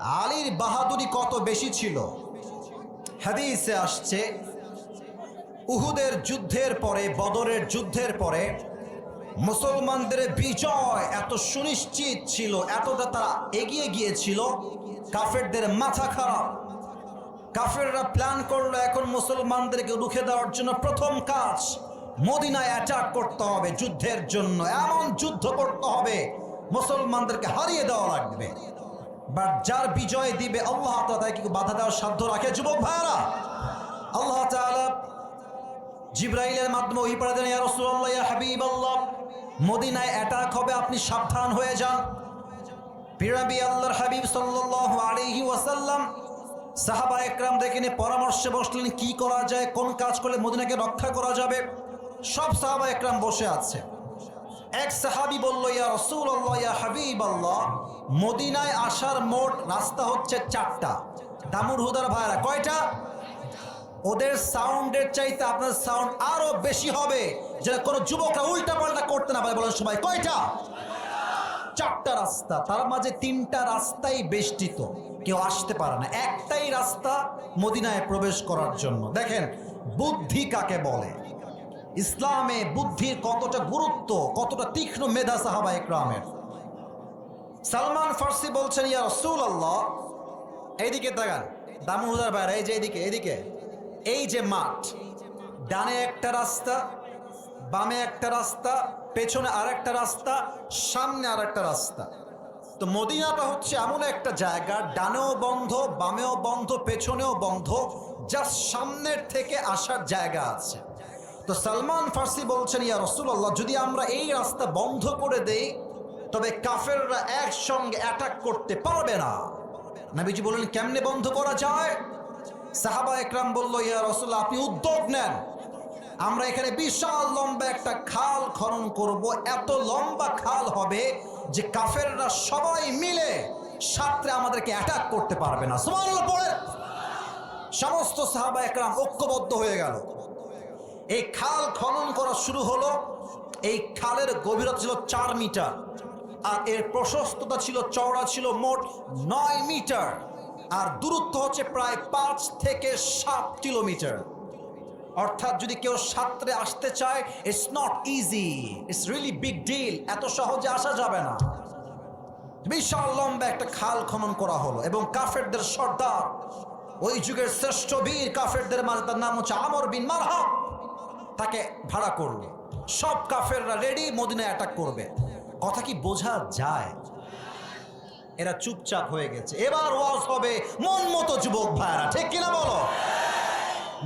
আলীর বাহাদুরি কত বেশি ছিল? হাদিসে আসছে, উহুদের যুদ্ধের পরে, বদরের যুদ্ধের পরে মুসলমানদের বিজয় এত সুনিশ্চিত ছিল, এতটা তারা এগিয়ে গিয়েছিল, কাফেরদের মাথা খারাপ। কাফেররা প্ল্যান করল এখন মুসলমানদেরকে রুখে দেওয়ার জন্য প্রথম কাজ, মদিনায় অ্যাটাক করতে হবে যুদ্ধের জন্য। এমন যুদ্ধ করতে হবে, মুসলমানদেরকে হারিয়ে দেওয়া লাগবে। বাট যার বিজয় দিবে আল্লাহ তাকে কি বাধা দেওয়ার সাধ্য রাখে? যুবক ভাইরা আল্লাহ তাআলা জিব্রাইলের মাধ্যমে ওই পড়ে ইয়া হাবিবাল্লাহ, মদিনায় অ্যাটাক হবে, আপনি সাবধান হয়ে যান। পিরাবি আল্লাহর হাবিব সাল্লাল্লাহু আলাইহি ওয়াসাল্লাম সাহাবা একরাম দেখে নিয়ে পরামর্শে বসলেন, কি করা যায়? কোন কাজ করলে মদিনাকে রক্ষা করা যাবে? সব সাহাবা একরাম বসে আছে। এক সাহাবি বলল, ইয়া রাসূলুল্লাহ, ইয়া হাবিবাল্লাহ, মদিনায় আসার মোট রাস্তা হচ্ছে চারটা। দামুর হুদার ভাইরা কয়টা? ওদের সাউন্ডের চাইতে আপনার সাউন্ড আরও বেশি হবে যেটা কোনো যুবকরা উল্টা পাল্টা করতে না পারে। বলেন সবাই, কয়টা? চারটা রাস্তা, তার মাঝে তিনটা রাস্তাই বেষ্টিত। কেউ আসতে পারে না। একটাই রাস্তা মদিনায় প্রবেশ করার জন্য। দেখেন, বুদ্ধি কাকে বলে? ইসলামে বুদ্ধির কতটা গুরুত্ব, কতটা তীক্ষ্ণ মেধা সাহাবা একরামের? সালমান ফার্সি বলছেন, ইয়া রসুল আল্লাহ এইদিকে তাকান। দামুদার বাইরে এই যে এইদিকে এইদিকে। এই যে মাঠ, ডানে একটা রাস্তা, বামে একটা রাস্তা, পেছনে আর একটা রাস্তা, সামনে আর একটা রাস্তা। তো মদিনাটা হচ্ছে এমন একটা জায়গা, ডানেও বন্ধ, বামেও বন্ধ, পেছনেও বন্ধ, জাস্ট সামনের থেকে আসার জায়গা আছে। তো সালমান ফার্সি বলছেন, ইয়া রসুল্লাহ যদি আমরা এই রাস্তা বন্ধ করে দেই, তবে কাফেররা একসঙ্গে অ্যাটাক করতে পারবে না। নাবিজি বললেন, কেমনে বন্ধ করা যায়? সাহাবা একরাম বলল, ইয়া রসুল্লাহ আপনি উদ্যোগ নেন। আমরা এখানে বিশাল লম্বা একটা খাল খনন করব। এত লম্বা খাল হবে যে কাফেররা সবাই মিলে সাত্রে আমাদেরকে অ্যাটাক করতে পারবে না। সমস্ত সাহাবা একরাম ঐক্যবদ্ধ হয়ে গেল। এই খাল খনন করা শুরু হলো, এই খালের গভীরতা ছিল চার মিটার, আর এর প্রশস্ততা ছিল, চওড়া ছিল মোট নয় মিটার, আর দূরত্ব হচ্ছে প্রায় পাঁচ থেকে সাত কিলোমিটার। অর্থাৎ যদি কেউ সাঁতরে আসতে চায় it's not easy it's really big deal এত সহজে আসা যাবে না। বিশাল লম্বা একটা খাল খনন করা হলো, এবং কাফেরদের সর্দার, ওই যুগের শ্রেষ্ঠ বীর কাফেরদের মাঝে তার নাম হচ্ছে আমর বিন মারহাব তাকে ভাড়া করল সব কাফেররা রেডি মদিনা অ্যাটাক করবে। কথা কি বোঝা যায়? এরা চুপচাপ হয়ে গেছে। এবার ওয়াজ হবে মন মতো যুবক ভাইরা ঠিক কিনা বলো?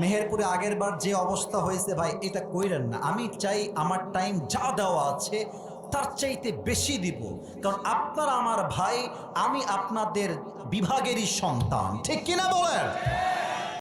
মেহেরপুরে আগের বার যে অবস্থা হয়েছে ভাই, এটা কইরেন না। আমি চাই আমার টাইম যা দেওয়া আছে, তার চাইতে বেশি দিব। কারণ আপনারা আমার ভাই, আমি আপনাদের বিভাগেরই সন্তান, ঠিক কিনা বলেন?